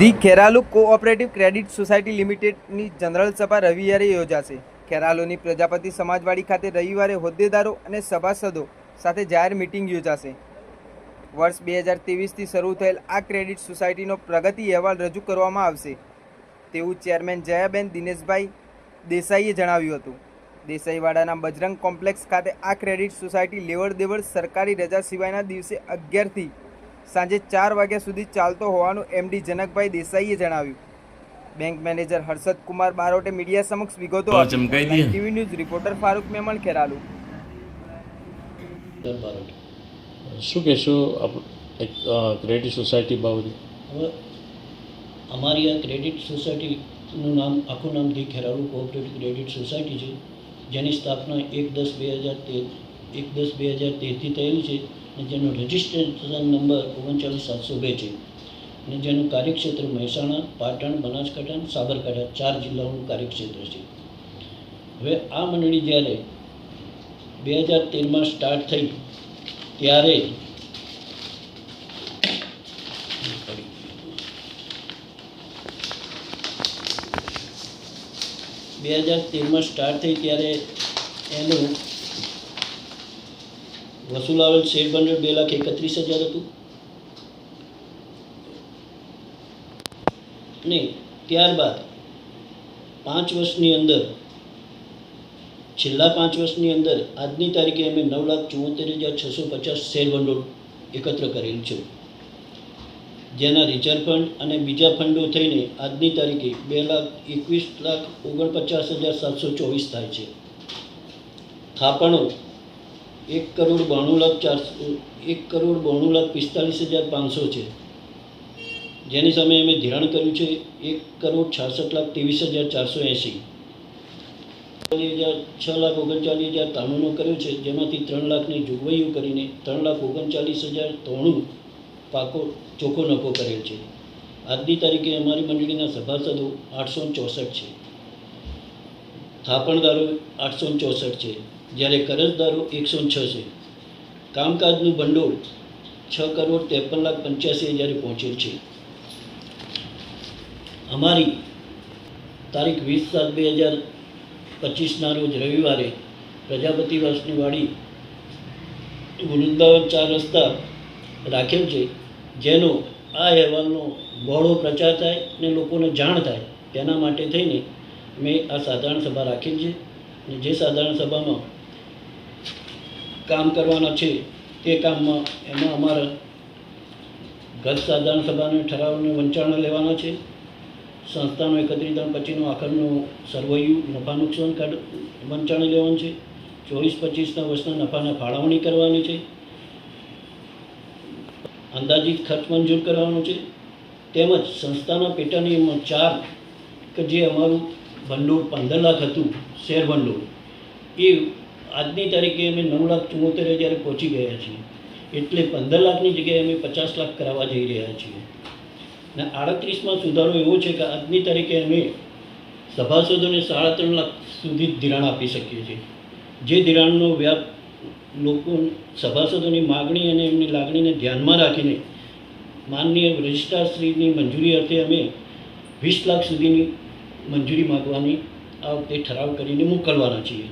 The Kheralu cooperative credit society લિમિટેડની general સભા રવિવારે યોજાશે. ખેરાલુની પ્રજાપતિ સમાજવાડી ખાતે રવિવારે હોદ્દેદારો અને સભાસદો સાથે જાહેર મિટિંગ યોજાશે. વર્ષ બે હજાર ત્રેવીસથી શરૂ થયેલ આ ક્રેડિટ સોસાયટીનો પ્રગતિ અહેવાલ રજૂ કરવામાં આવશે. તેવું ચેરમેન જયાબેન દિનેશભાઈ દેસાઈએ જણાવ્યું હતું. દેસાઈવાડાના બજરંગ કોમ્પ્લેક્સ ખાતે આ ક્રેડિટ સોસાયટી લેવડ દેવડ સરકારી રજા સિવાયના દિવસે અગિયારથી સાંજે ચાર વાગ્યા સુધી ચાલતો હોવાનું એમડી જનકભાઈ દેસાઈએ જણાવ્યું. બેંક મેનેજર હર્ષદ કુમાર બારોટે મીડિયા સમક્ષ વિગતો. TV news reporter Farooq Memon Kheralu. શું કહેશો એક ક્રેડિટ સોસાયટી બાબતે? અમારી આ ક્રેડિટ સોસાયટીનું નામ આખું નામ the Kheralu cooperative credit society છે જેની સ્થાપના એક દસ બે હજાર તેર એક દસ બે હજાર તેરથી થયેલી છે. જેનો રજિસ્ટ્રેશન નંબર ઓગણચાલીસ સાતસો બે છે. અને જેનું કાર્યક્ષેત્ર મહેસાણા, પાટણ, બનાસકાંઠા અને સાબરકાંઠા ચાર જિલ્લાઓનું કાર્યક્ષેત્ર છે. હવે આ મંડળી જ્યારે બે હજાર તેરમાં સ્ટાર્ટ થઈ, ત્યારે બે હજાર તેરમાં સ્ટાર્ટ થઈ, ત્યારે એનું વસૂલાવેલ શેર ભંડોળ બે લાખ એકત્રીસ હજાર હતું. ને ત્યારબાદ પાંચ વર્ષની અંદર, છેલ્લા પાંચ વર્ષની અંદર, આજની તારીખે અમે નવ લાખ ચુંમોતેર હજાર છસો પચાસ શેર ભંડોળ એકત્ર કરેલું છે. જેના રિઝર્વ ફંડ અને બીજા ફંડો થઈને આજની તારીખે બે લાખ એકવીસ લાખ ઓગણપચાસ હજાર સાતસો ચોવીસ થાય છે. થાપણો એક કરોડ બાણું લાખ ચારસો, એક કરોડ બાણું લાખ પિસ્તાલીસ હજાર પાંચસો છે. જેની સામે અમે ધિરાણ કર્યું છે એક કરોડ છાસઠ લાખ ત્રેવીસ હજાર ચારસો એંસી હજાર છ લાખ ઓગણચાલીસ હજાર તાણુનો કર્યો છે, જેમાંથી ત્રણ લાખની જોગવાઈઓ કરીને ત્રણ લાખ ઓગણચાલીસ હજાર ત્રણું પાકો ચોખ્ખો નફો કરેલ છે. આજની તારીખે અમારી મંડળીના સભાસદો આઠસો ચોસઠ છે. થાપણદારો આઠસો ચોસઠ છે. જ્યારે કરજદારો એકસો છ છે કામકાજનું ભંડોળ છ કરોડ ત્રેપન લાખ પંચ્યાસી હજારે પહોંચેલ છે. અમારી તારીખ વીસ સાત બે હજાર પચીસના રોજ રવિવારે પ્રજાપતિ વાસની વાડી વૃંદાવન ચાર રસ્તા રાખેલ છે, જેનો આ અહેવાલનો બહોળો પ્રચાર થાય અને લોકોને જાણ થાય, તેના માટે થઈને મેં આ સાધારણ સભા રાખેલ છે. અને જે સાધારણ સભામાં કામ કરવાના છે તે કામમાં એમાં અમારા ગત સાધારણ સભાને ઠરાવને વંચાણ લેવાના છે. સંસ્થાનું એકત્રીકરણ પછીનું આખરનું સર્વૈયું નફા નુકસાન કાઢ વંચાણ લેવાનું છે. ચોવીસ પચીસના વર્ષના નફાને ફાળવણી કરવાની છે. અંદાજિત ખર્ચ મંજૂર કરવાનો છે. તેમજ સંસ્થાના પેટા નિયમમાં ચાર કે જે અમારું ભંડોળ પંદર લાખ હતું, શેર ભંડોળ, એ આજની તારીખે અમે નવ લાખ ચુમ્મોતેર હજારે પહોંચી ગયા છીએ. એટલે પંદર લાખની જગ્યાએ અમે પચાસ લાખ કરાવવા જઈ રહ્યા છીએ. ને આડત્રીસમાં સુધારો એવો છે કે આજની તારીખે અમે સભાસદોને સાડા ત્રણ લાખ સુધી ધિરાણ આપી શકીએ છીએ. જે ધિરાણનો વ્યાપ લોકો સભાસદોની માગણી અને એમની લાગણીને ધ્યાનમાં રાખીને માનનીય રજિસ્ટ્રારશ્રીની મંજૂરી અર્થે અમે વીસ લાખ સુધીની મંજૂરી માગવાની આ વખતે ઠરાવ કરીને મોકલવાના છીએ.